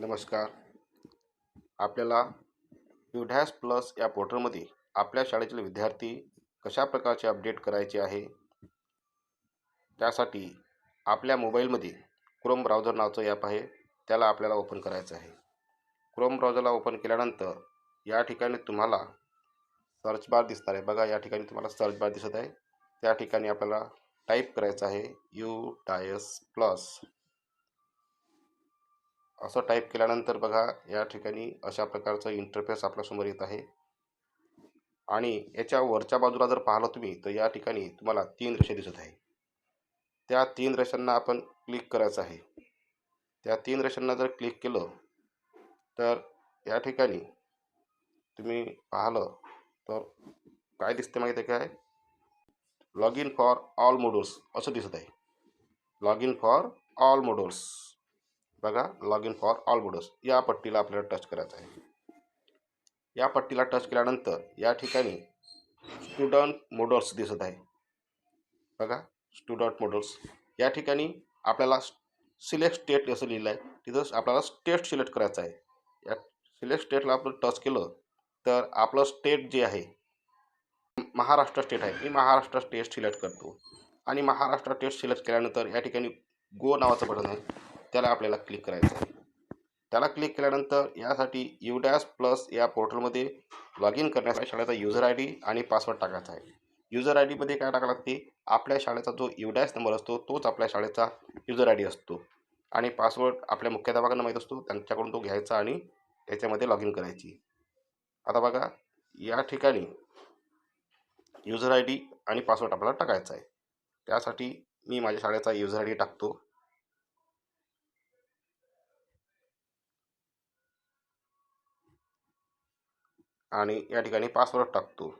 नमस्कार. आपल्याला UDISE plus या पोर्टलमध्ये आपल्या शाळेतील विद्यार्थी कशा प्रकारचे अपडेट करायचे आहे? त्यासाठी आपल्या मोबाईलमध्ये क्रोम ब्राउझर नावाचं ॲप आहे. त्याला आपल्याला ओपन करायचं आहे. क्रोम ब्राउझरला ओपन केल्यानंतर या ठिकाणी तुम्हाला सर्च बार दिसणार आहे. बघा या ठिकाणी तुम्हाला सर्च बार दिसत आहे. त्या ठिकाणी आपल्याला टाईप करायचं आहे. U DISE plus. असं टाईप केल्यानंतर बघा या ठिकाणी अशा प्रकारचं इंटरफेस आपल्यासमोर येत आहे. आणि याच्या वरच्या बाजूला जर पाहिलं तुम्ही तर या ठिकाणी तुम्हाला तीन रेषा दिसत आहे. त्या तीन रेषांना आपण क्लिक करायचं आहे. त्या तीन रेषांना जर क्लिक केलं तर या ठिकाणी तुम्ही पाहिलं तर काय दिसते माहिती आहे काय? Log in for all modules असं दिसत आहे. Log in for all modules बघा लॉग इन फॉर ऑल बुडोस या पट्टीला आपल्याला टच करायचं आहे. या पट्टीला टच केल्यानंतर या ठिकाणी स्टुडंट मोडल्स दिसत आहे. बघा स्टुडंट मोडल्स या ठिकाणी आपल्याला सिलेक्ट स्टेट असं लिहिलं आहे तिथं आपल्याला स्टेट सिलेक्ट करायचं आहे. या सिलेक्ट स्टेटला आपण टच केलं तर आपलं स्टेट जे आहे महाराष्ट्र स्टेट आहे. मी महाराष्ट्र स्टेट सिलेक्ट करतो. आणि महाराष्ट्र स्टेट सिलेक्ट केल्यानंतर या ठिकाणी गो नावाचं बटन आहे. त्याला आपल्याला क्लिक करायचं आहे. त्याला क्लिक केल्यानंतर यासाठी युडॅस प्लस या पोर्टलमध्ये लॉग इन करण्यासाठी शाळेचा युजर आय डी आणि पासवर्ड टाकायचा आहे. युजर आय डीमध्ये काय टाकावं लागते? आपल्या शाळेचा जो युडॅस नंबर असतो तोच आपल्या शाळेचा युजर आय डी असतो. आणि पासवर्ड आपल्या मुख्याध्यापकांना माहीत असतो त्यांच्याकडून तो घ्यायचा आणि त्याच्यामध्ये लॉग इन करायची. आता बघा या ठिकाणी युजर आय डी आणि पासवर्ड आपल्याला टाकायचा आहे. त्यासाठी मी माझ्या शाळेचा युजर आय डी टाकतो. आणि या ठिकाणी पासवर्ड टाकतो.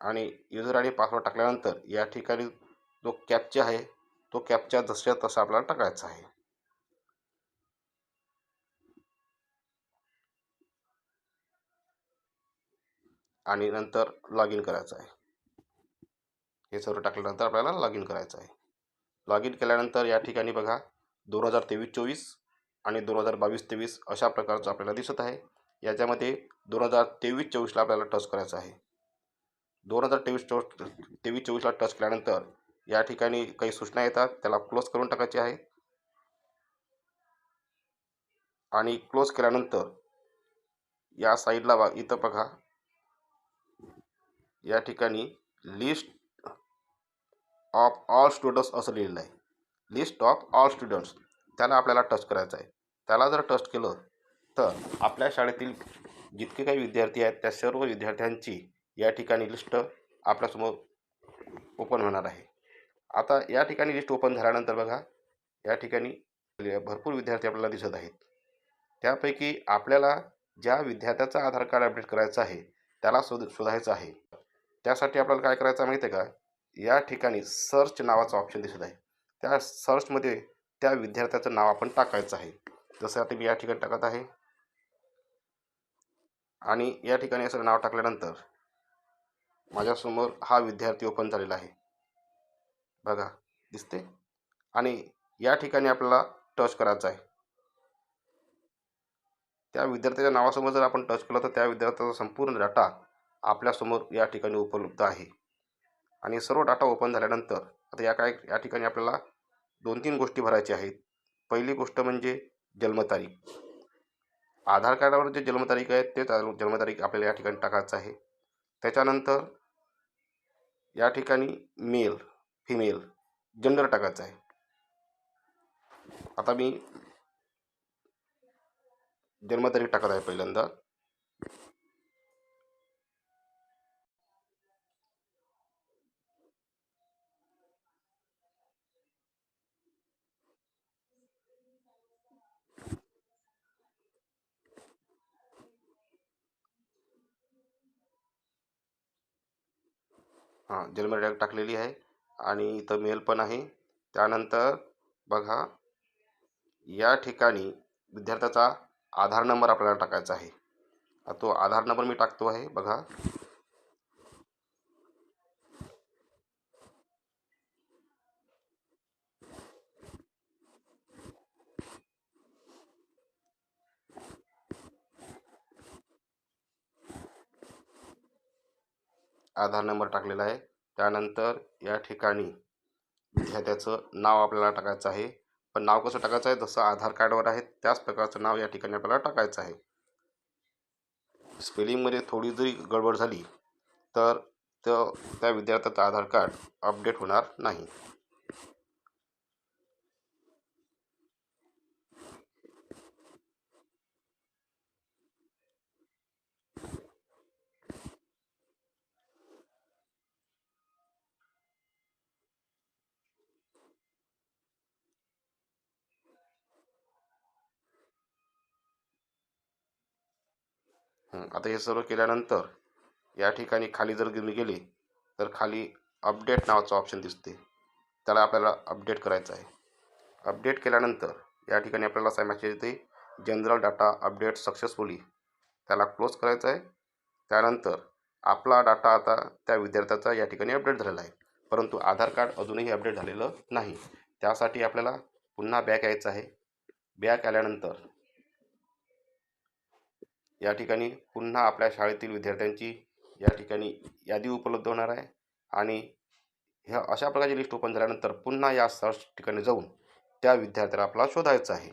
आणि युजर आय डी पासवर्ड टाकल्यानंतर या ठिकाणी जो कॅपचा आहे तो कॅपचा जसं तसा आपल्याला टाकायचा आहे. आणि नंतर लॉग इन करायचं आहे. हे सर्व टाकल्यानंतर आपल्याला लॉग इन करायचं आहे. लॉग इन केल्यानंतर या ठिकाणी बघा दोन हजार तेवीस चोवीस आणि दोन हजार बावीस तेवीस अशा प्रकारचं आपल्याला दिसत आहे. याच्यामध्ये दोन हजार तेवीस चोवीसला आपल्याला टच करायचं आहे. दोन हजार तेवीस चो तेवीस चोवीसला टच केल्यानंतर या ठिकाणी काही सूचना येतात त्याला क्लोज करून टाकायची आहे. आणि क्लोज केल्यानंतर या साईडला बा इथं बघा. या ठिकाणी लिस्ट ऑफ ऑल स्टुडंट्स असं लिहिलेलं आहे. List of all students. त्याला आपल्याला टच करायचं आहे. त्याला जर टच केलं तर आपल्या शाळेतील जितके काही विद्यार्थी आहेत त्या सर्व विद्यार्थ्यांची या ठिकाणी लिस्ट आपल्यासमोर ओपन होणार आहे. आता या ठिकाणी लिस्ट ओपन झाल्यानंतर बघा या ठिकाणी भरपूर विद्यार्थी आपल्याला दिसत आहेत. त्यापैकी आपल्याला ज्या विद्यार्थ्याचा आधार कार्ड अपडेट करायचं आहे त्याला शोध शोधायचं आहे. त्यासाठी आपल्याला काय करायचं माहिती आहे का? या ठिकाणी सर्च नावाचा ऑप्शन दिसत आहे. त्या सर्चमध्ये त्या विद्यार्थ्याचं नाव आपण टाकायचं आहे. जसं आता मी या ठिकाणी टाकत आहे. आणि या ठिकाणी असं नाव टाकल्यानंतर माझ्यासमोर हा विद्यार्थी ओपन झालेला आहे. बघा दिसते आणि या ठिकाणी आपल्याला टच करायचं आहे. त्या विद्यार्थ्याच्या नावासमोर जर आपण टच केलं तर त्या विद्यार्थ्याचा संपूर्ण डाटा आपल्यासमोर या ठिकाणी उपलब्ध आहे. आणि सर्व डाटा ओपन झाल्यानंतर आता या काय या ठिकाणी आपल्याला दोन तीन गोष्टी भरायच्या आहेत. पहिली गोष्ट म्हणजे जन्मतारीख. आधार कार्डावर जे जन्मतारीख आहे तेच जन्मतारीख आपल्याला या ठिकाणी टाकायचं आहे. त्याच्यानंतर या ठिकाणी मेल फिमेल जेंडर टाकायचं आहे. आता मी जन्मतारीख टाकत आहे पहिल्यांदा. हां जन्मतारीख टाकलेली आहे आणि इथं मेल पण आहे. त्यानंतर बघा या ठिकाणी विद्यार्थ्याचा आधार नंबर आपल्याला टाकायचा आहे. तो आधार नंबर मी टाकतो आहे बघा. आधार नंबर टाकलेला आहे. त्यानंतर या ठिकाणी विद्यार्थ्याचं नाव आपल्याला टाकायचं आहे. पण नाव कसं टाकायचं आहे? जसं आधार कार्डवर आहे त्याच प्रकारचं नाव या ठिकाणी आपल्याला टाकायचं आहे. स्पेलिंगमध्ये थोडी जरी गडबड झाली तर त्या विद्यार्थ्याचं आधार कार्ड अपडेट होणार नाही. आता हे सर्व केल्यानंतर या ठिकाणी खाली जर तुम्ही गेले तर खाली अपडेट नावाचं ऑप्शन दिसते. त्याला आपल्याला अपडेट करायचं आहे. अपडेट केल्यानंतर या ठिकाणी आपल्याला असा मॅसेज येते जनरल डाटा अपडेट सक्सेसफुली त्याला क्लोज करायचं आहे. त्यानंतर आपला डाटा आता त्या विद्यार्थ्याचा या ठिकाणी अपडेट झालेला आहे. परंतु आधार कार्ड अजूनही अपडेट झालेलं नाही. त्यासाठी आपल्याला पुन्हा बॅक यायचं आहे. बॅक आल्यानंतर या ठिकाणी पुन्हा आपल्या शाळेतील विद्यार्थ्यांची या ठिकाणी यादी उपलब्ध होणार आहे. आणि ह्या अशा प्रकारची लिस्ट ओपन झाल्यानंतर पुन्हा या सर्च ठिकाणी जाऊन त्या विद्यार्थ्याला आपला शोधायचं आहे.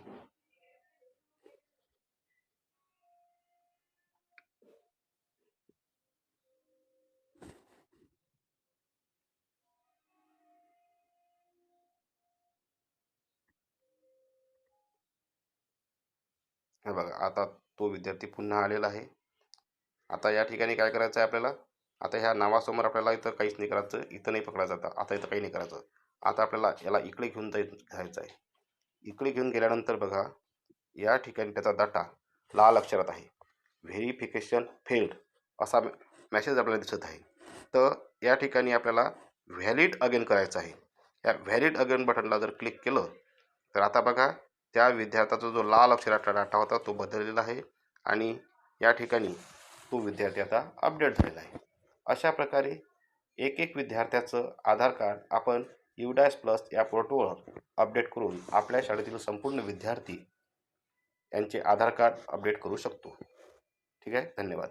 हे बघा आता तो विद्यार्थी पुन्हा आलेला आहे. आता या ठिकाणी काय करायचं आहे आपल्याला? आता ह्या नावासमोर आपल्याला इथं काहीच नाही करायचं. इथं नाही पकडायचं आता. आता इथं काही नाही करायचं. आता आपल्याला याला इकडे घेऊन जाय जायचं आहे. इकडे घेऊन गेल्यानंतर बघा या ठिकाणी त्याचा डाटा लाल अक्षरात आहे. व्हेरिफिकेशन फेल्ड असा मॅसेज आपल्याला दिसत आहे. तर या ठिकाणी आपल्याला व्हॅलिड अगेन करायचं आहे. या व्हॅलिड अगेन बटनला जर क्लिक केलं तर आता बघा त्या विद्यार्थ्याचा जो लाल अक्षराचा डाटा होता तो बदललेला आहे आणि या ठिकाणी तो विद्यार्थी आता अपडेट झालेला आहे. अशा प्रकारे एक एक विद्यार्थ्याचं आधार कार्ड आपण युडॅस प्लस या पोर्टलवर अपडेट करून आपल्या शाळेतील संपूर्ण विद्यार्थी यांचे आधार कार्ड अपडेट करू शकतो. ठीक आहे? धन्यवाद.